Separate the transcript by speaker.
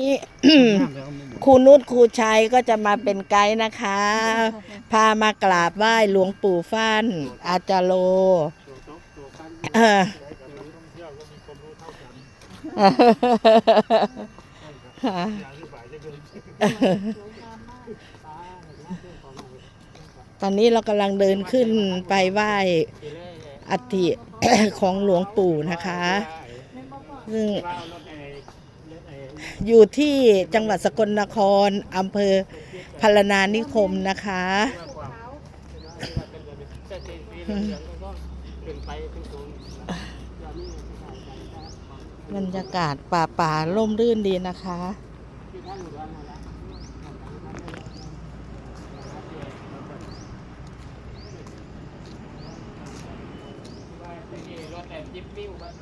Speaker 1: นี่ครูนุชครูชัยก็จะมาเป็นไกด์นะคะ พามากราบไหว้หลวงปู่ฟั่นอาจารโลเออตอนนี้เรากำลังเดินขึ้นไปไหว้อัฐิของหลวงปู่นะคะ ซึ่ง อยู่ที่จังหวัดสกลนครอำเภอพารนานิคมนะคะ บรรยากาศป่าป่าร่มรื่นดีนะคะ
Speaker 2: ยิบวิวบ้าง